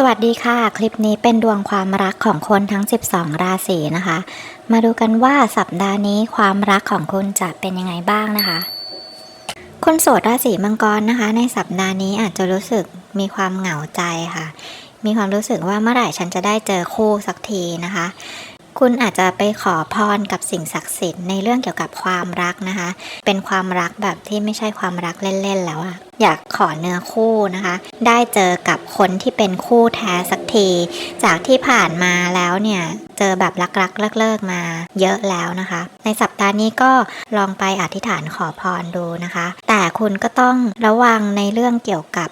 สวัสดีค่ะ คลิปนี้เป็นดวงความรักของคนทั้ง 12 ราศีนะคะ มาดูกันว่าสัปดาห์นี้ความรักของคุณจะเป็นยังไงบ้างนะคะ คนโสดราศีมังกรนะคะ ในสัปดาห์นี้อาจจะรู้สึกมีความเหงาใจค่ะ มีความรู้สึกว่าเมื่อไหร่ฉันจะได้เจอคู่สักทีนะคะ คุณอาจจะไปขอพรกับสิ่งศักดิ์สิทธิ์ในเรื่องเกี่ยวกับความรักนะคะ เป็นความรักแบบที่ไม่ใช่ความรักเล่นๆแล้วอะอยากขอเนื้อคู่นะคะ ได้เจอกับคนที่เป็นคู่แท้สักที จากที่ผ่านมาแล้วเนี่ย เจอแบบรักๆเลิกๆมาเยอะแล้วนะคะ ในสัปดาห์นี้ก็ลองไปอธิษฐานขอพรดูนะคะ แต่คุณก็ต้องระวังในเรื่องเกี่ยวกับ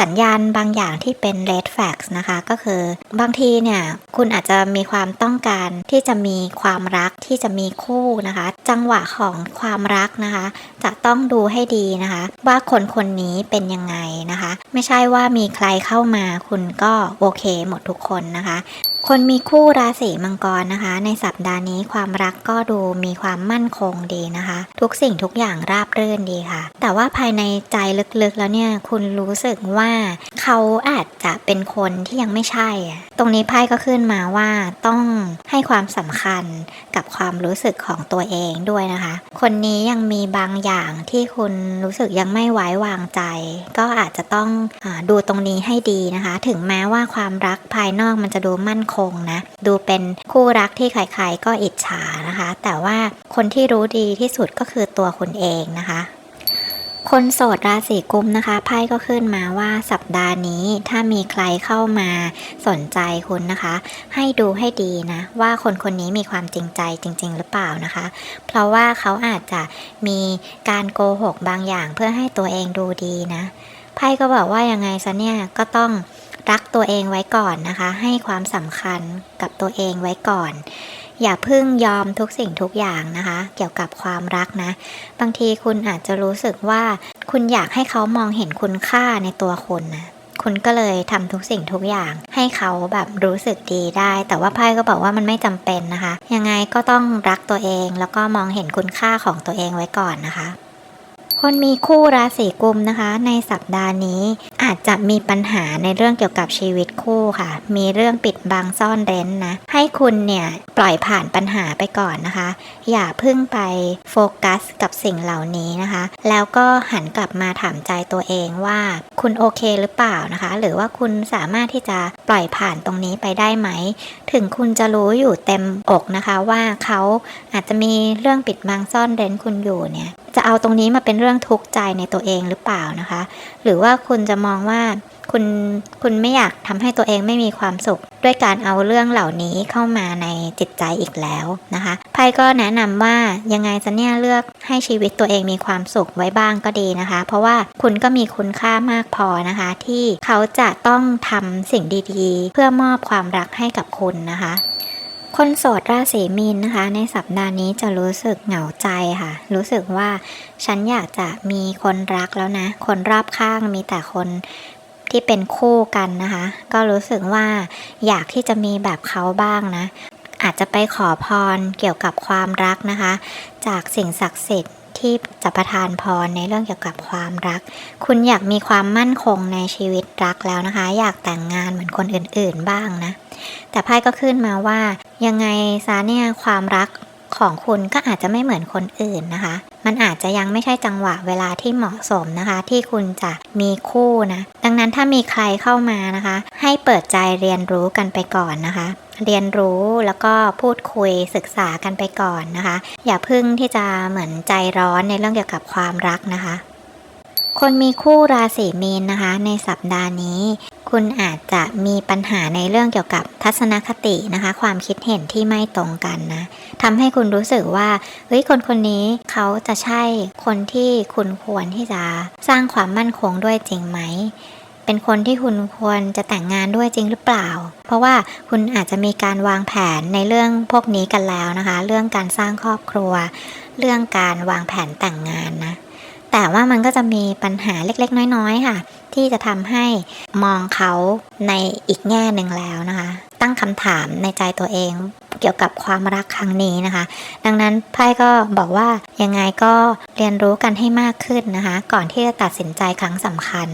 สัญญาณบางอย่างที่เป็น red flags นะคะ ก็คือบางทีเนี่ย คุณอาจจะมีความต้องการที่จะมีความรักที่จะมีคู่นะคะ จังหวะของความรักนะคะ จะต้องดูให้ดีนะคะ ว่าคนคนนี้เป็นยังไงนะคะ ไม่ใช่ว่ามีใครเข้ามาคุณก็โอเคหมดทุกคนนะคะ คนมีคู่ราศีมังกรนะคะ ในสัปดาห์นี้ความรักก็ดูมีความมั่นคงดีนะคะ ทุกสิ่งทุกอย่างราบรื่นดีค่ะ แต่ว่าภายในใจลึกๆแล้วเนี่ยคุณรู้สึกว่าเขาอาจจะเป็นคนที่ยังไม่ใช่ ตรงนี้ไพ่ก็ขึ้นมาว่าต้องให้ความสำคัญกับความรู้สึกของตัวเองด้วยนะคะ คนนี้ยังมีบางอย่างที่คุณรู้สึกยังไม่ไว้วางใจ ก็อาจจะต้องอดูตรงนี้ให้ดีนะคะ ถึงแม้ว่าความรักภายนอกมันจะดูมั่นคงนะ ดูเป็นคู่รักที่ใครๆก็อิจฉานะคะ แต่ว่าคนที่รู้ดีที่สุดก็คือตัวคุณเองนะคะคนโสดราศีกุมนะคะไพ่ก็ขึ้นมาว่าสัปดาห์นี้ถ้ามีใครเข้ามาสนใจคุณนะคะ ให้ดูให้ดีนะ ว่าคนคนนี้มีความจริงใจจริง ๆ หรือเปล่านะคะ เพราะว่าเขาอาจจะมีการโกหกบางอย่างเพื่อให้ตัวเองดูดีนะไพ่ก็บอกว่ายังไงซะเนี่ยก็ต้อง รักตัวเองไว้ก่อนนะคะ ให้ความสำคัญกับตัวเองไว้ก่อน อย่าพึ่งยอมทุกสิ่งทุกอย่างนะคะ เกี่ยวกับความรักนะ บางทีคุณอาจจะรู้สึกว่าคุณอยากให้เขามองเห็นคุณค่าในตัวคุณนะคุณก็เลยทำทุกสิ่งทุกอย่าง ให้เขาแบบรู้สึกดีได้ แต่ว่าไพ่ก็บอกว่ามันไม่จำเป็นนะคะ ยังไงก็ต้องรักตัวเอง แล้วก็มองเห็นคุณค่าของตัวเองไว้ก่อนนะคะ คนมีคู่ราศีกุมนะคะ ในสัปดาห์นี้ อาจจะมีปัญหาในเรื่องเกี่ยวกับชีวิตคู่ค่ะ มีเรื่องปิดบังซ่อนเร้นนะ ให้คุณเนี่ยปล่อยผ่านปัญหาไปก่อนนะคะ อย่าพึ่งไปโฟกัสกับสิ่งเหล่านี้นะคะ แล้วก็หันกลับมาถามใจตัวเองว่า คุณโอเคหรือเปล่านะคะ หรือว่าคุณสามารถที่จะปล่อยผ่านตรงนี้ไปได้ไหม ถึงคุณจะรู้อยู่เต็มอกนะคะว่าเขาอาจจะมีเรื่องปิดบังซ่อนเร้นคุณอยู่เนี่ย จะเอาตรงนี้มาเป็นเรื่องทุกข์ใจในตัวเองหรือเปล่านะคะ หรือว่าคุณจะมอองว่าคุณคุณไม่อยากทำให้ตัวเองไม่มีความสุข ด้วยการเอาเรื่องเหล่านี้เข้ามาในจิตใจอีกแล้วนะคะไพ่ก็แนะนำว่ายังไงจะเนี่ยเลือกให้ชีวิตตัวเองมีความสุขไว้บ้างก็ดีนะคะ เพราะว่าคุณก็มีคุณค่ามากพอนะคะ ที่เขาจะต้องทำสิ่งดีๆ เพื่อมอบความรักให้กับคุณนะคะ คนโสดราศีมีนนะคะ ในสัปดาห์นี้จะรู้สึกเหงาใจค่ะ รู้สึกว่าฉันอยากจะมีคนรักแล้วนะ คนรอบข้างมีแต่คนที่เป็นคู่กันนะคะ ก็รู้สึกว่าอยากที่จะมีแบบเขาบ้างนะ อาจจะไปขอพรเกี่ยวกับความรักนะคะ จากสิ่งศักดิ์สิทธิ์ ที่จะประทานพรในเรื่องเกี่ยวกับความรัก คุณอยากมีความมั่นคงในชีวิตรักแล้วนะคะ อยากแต่งงานเหมือนคนอื่นๆบ้างนะ แต่ไพ่ก็ขึ้นมาว่ายังไงซะเนี่ยความรัก ของคุณก็อาจจะไม่เหมือนคนอื่นนะคะ มันอาจจะยังไม่ใช่จังหวะเวลาที่เหมาะสมนะคะ ที่คุณจะมีคู่นะ ดังนั้นถ้ามีใครเข้ามานะคะ ให้เปิดใจเรียนรู้กันไปก่อนนะคะ เรียนรู้แล้วก็พูดคุยศึกษากันไปก่อนนะคะ อย่าพึ่งที่จะเหมือนใจร้อนในเรื่องเกี่ยวกับความรักนะคะ คนมีคู่ราศีมีนนะคะ ในสัปดาห์นี้ คุณอาจจะมีปัญหาในเรื่องเกี่ยวกับทัศนคตินะคะ ความคิดเห็นที่ไม่ตรงกันนะทำให้คุณรู้สึกว่าเฮ้ยคนคนนี้เขาจะใช่คนที่คุณควรที่จะสร้างความมั่นคงด้วยจริงไหมเป็นคนที่คุณควรจะแต่งงานด้วยจริงหรือเปล่า เพราะว่าคุณอาจจะมีการวางแผนในเรื่องพวกนี้กันแล้วนะคะ เรื่องการสร้างครอบครัว เรื่องการวางแผนแต่งงานนะ แต่ว่ามันก็จะมีปัญหาเล็กๆ น้อยๆ ค่ะ ที่จะทำให้มองเขาในอีกแง่หนึ่งแล้วนะคะ ตั้งคำถามในใจตัวเองเกี่ยวกับความรักครั้งนี้นะคะ ดังนั้นไพ่ก็บอกว่ายังไงก็เรียนรู้กันให้มากขึ้นนะคะ ก่อนที่จะตัดสินใจครั้งสำคัญ